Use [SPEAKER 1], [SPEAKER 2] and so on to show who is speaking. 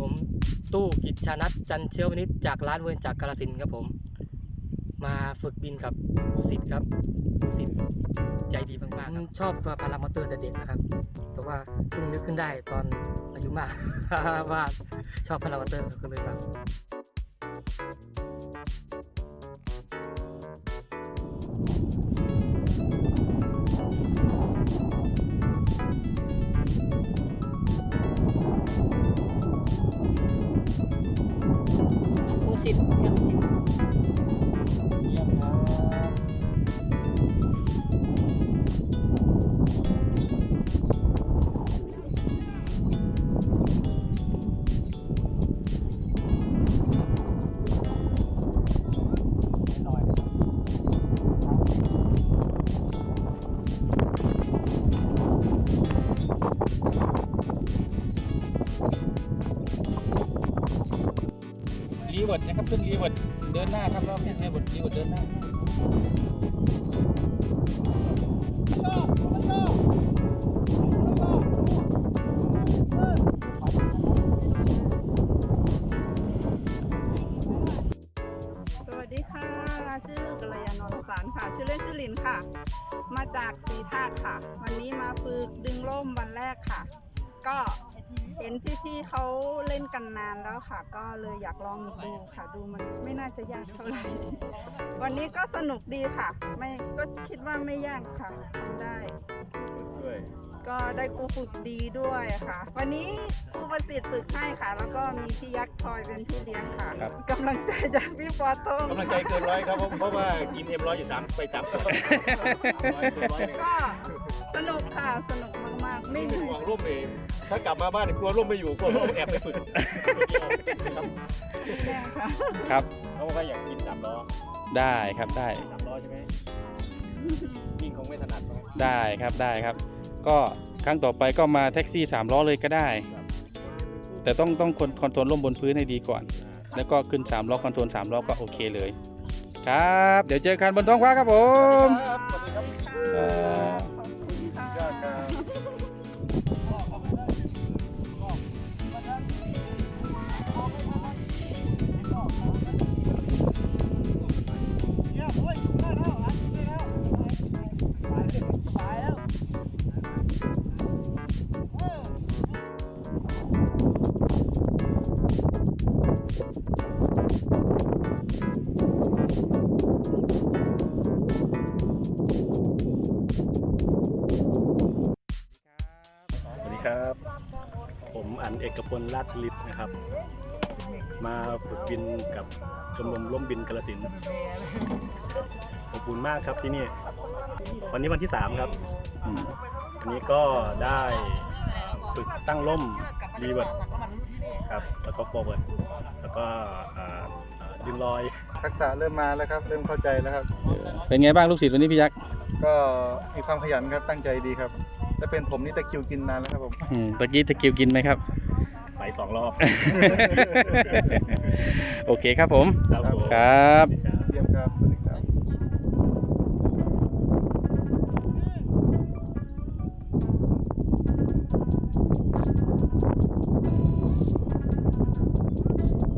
[SPEAKER 1] ผมตู้กิจชานัทจันเชื้อวนิชจากร้านเวิร์นจากกาลสินครับผม มาฝึกบินกับผู้สิทธิ์ครับผู้สิทธิ์ใจดีมากๆครับชอบพารามอเตอร์แต่เด็กนะครับ แต่ว่าเพิ่งนึกขึ้นได้ตอนอายุมากว่าชอบพารามอเตอร์ก็เลยแบ
[SPEAKER 2] บ เวิร์ดนะครับขึ้นรีเวิร์ดเดินหน้าครับรอบนี้รีเวิร์ดรีเวิร์ดเดินหน้า
[SPEAKER 3] สวัสดีค่ะ ชื่อกัลยาณนรสารค่ะ ชื่อเล่นชื่อลินค่ะ มาจากสีธาตุค่ะ วันนี้มาฝึกดึงร่มวันแรกค่ะ ก็ เห็นพี่ๆเขาเล่นกันนานแล้วค่ะ ก็เลยอยากลองดูค่ะ ดูมันไม่น่าจะยากเท่าไหร่ วันนี้ก็สนุกดีค่ะ ไม่ก็คิดว่าไม่ยากค่ะทำได้ก็ได้ครูฝึกดีด้วยค่ะ วันนี้ครูประสิทธิ์ฝึกให้ค่ะ แล้วก็มีพี่ยักษ์ทอยเป็นพี่เลี้ยงค่ะ
[SPEAKER 2] ครับ
[SPEAKER 3] กำลังใจจากพี่ปอโต้ง
[SPEAKER 4] กำลังใจเกินร้อยครับเพราะเพราะว่ากินเอ็มร้อยอยู่สามไปจับครับร้อยเกินร้อยเลย
[SPEAKER 3] ก็ สนุกค่ะ สนุกมากๆ ไม่
[SPEAKER 4] ไม่
[SPEAKER 3] เห
[SPEAKER 4] เป็น
[SPEAKER 3] นื่อย
[SPEAKER 4] ห่วงร่มเอง ถ้ากลับมาบ้านกลัวร่มไม่อยู่กลัวร่มแอบไปฝึกครับ
[SPEAKER 3] แน่ค่ะ
[SPEAKER 2] ครับ
[SPEAKER 4] เขาบอกว่าอยากกินสามล้อ
[SPEAKER 2] ได้ครับได้
[SPEAKER 4] สามล้อใช่ไหมยิ่งคงไม่ถนัดเนอะ
[SPEAKER 2] ได้ครับได้ครับ ก็ครั้งต่อไปก็มาแท็กซี่3ล้อเลยก็ได้ แต่ต้องต้องคอนคอนโทรลล่มบนพื้นให้ดีก่อน แล้วก็ขึ้น3ล้อคอนโทรล3ล้อก็โอเคเลย ครับ เดี๋ยวเจอกันบนท้องฟ้าครับผม
[SPEAKER 4] ครับสวัสดีครับ
[SPEAKER 2] เอ่อ
[SPEAKER 3] ขอบ
[SPEAKER 4] ดีครับ ผมอันเอกพลราชลิตนะครับ มาฝึกบินกับชมรมร่มบินกาลสินธุ์อบอุ่นมากครับที่นี่ วันนี้วันที่ 3 ครับ
[SPEAKER 2] อืม
[SPEAKER 4] วันนี้ก็ได้ฝึกตั้งร่มรีเวิร์ดครับ แล้วก็ฟอร์เวิร์ดแล้วก็อ่าอ่าดึงลอย
[SPEAKER 5] ทักษะเริ่มมาแล้วครับ เริ่มเข้าใจแล้วครับ
[SPEAKER 2] เออเป็นไงบ้างลูกศิษย์วันนี้พี่ยักษ์
[SPEAKER 5] ก็มีความขยันครับตั้งใจดีครับ ถ้าเป็นผมนี่ตะคริวกินนานแล้วครับผม
[SPEAKER 2] อืมตะกี้ตะกิวกินไหมครับ
[SPEAKER 4] ไปสองรอบ
[SPEAKER 2] โอเคครับผม
[SPEAKER 4] ครับผม
[SPEAKER 2] ครับ
[SPEAKER 5] เยี่ยมครับสวัสดีครับ
[SPEAKER 4] ค